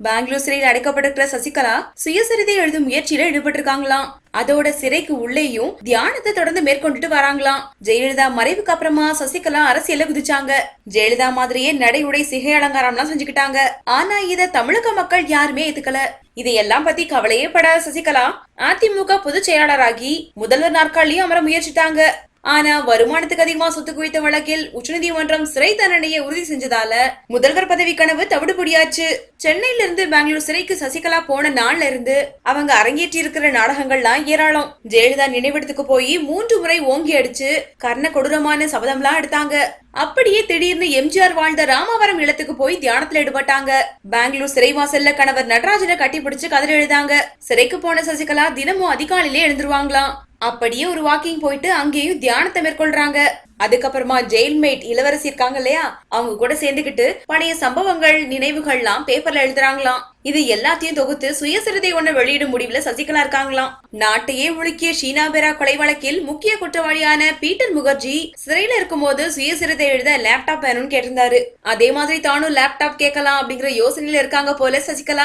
பெங்களூர் சிறையில் அடைக்கப்பட்டிருக்கிற சசிகலா சுயசரிதை எழுதும் முயற்சியில ஈடுபட்டிருக்காங்களாம் அதோட சிறைக்கு உள்ளேயும் தியானத்தை தொடர்ந்து மேற்கொண்டுட்டு வராங்களாம் ஜெயலலிதா மறைவுக்கு அப்புறமா சசிகலா அரசியல குதிச்சாங்க. ஜெயலலிதா மாதிரியே நடை உடை சிகை அலங்காரம்லாம் செஞ்சுக்கிட்டாங்க. ஆனா இத தமிழக மக்கள் யாருமே ஏத்துக்கல. இதையெல்லாம் பத்தி கவலையே படாத சசிகலா அதிமுக பொதுச் செயலாளராகி முதல்வர் நாற்காலியும் அமர முயற்சித்தாங்க ஆனா வருமானத்துக்கு அதிகமா சொத்து குவித்த வழக்கில் உச்சநீதிமன்றம் சிறை தண்டனையை உறுதி செஞ்சதால முதல்வர் பதவி கனவு தவிடுபடியாச்சு. சென்னையில இருந்து பெங்களூர் சிறைக்கு சசிகலா போன நாள்ல இருந்து அவங்க அரங்கேற்றி இருக்கிற நாடகங்கள்லாம் ஏராளம். ஜெயலலிதா நினைவிடத்துக்கு போய் மூன்று முறை ஓங்கி அடிச்சு கர்ண கொடூரமான சபதம்லாம் எடுத்தாங்க. அப்படியே திடீர்னு எம்ஜிஆர் வாழ்ந்த ராமவரம் இல்லத்துக்கு போய் தியானத்துல ஈடுபட்டாங்க. பெங்களூர் சிறைவாசல்ல கணவர் நடராஜனை கட்டி பிடிச்சு கதறி எழுதாங்க. சிறைக்கு போன சசிகலா தினமும் அதிகாலையிலே எழுந்துருவாங்களாம். அப்படியே ஒரு வாக்கிங் போயிட்டு அங்கேயும் தியானத்தை மேற்கொள்றாங்க. அதுக்கப்புறமா ஜெயில்மேட் இளவரசி இருக்காங்க இல்லையா? அவங்க கூட சேர்ந்துகிட்டு பழைய சம்பவங்கள் நினைவுகள்லாம் பேப்பர்ல எழுதுறாங்களாம். இது எல்லாத்தையும் தொகுத்து சுயசரிதை ஒண்ணு வெளியிடும் முடிவுல சசிகலா இருக்காங்களாம். நாட்டையே முழுக்கிய ஷீனா பெரா கொலை வழக்கில் முக்கிய குற்றவாளியான பீட்டர் முகர்ஜி சிறையில இருக்கும்போது சுயசரிதை எழுத லேப்டாப் வேணும்னு கேட்டிருந்தாரு. அதே மாதிரி தானும் லேப்டாப் கேட்கலாம் அப்படிங்கிற யோசனையில இருக்காங்க போல சசிகலா.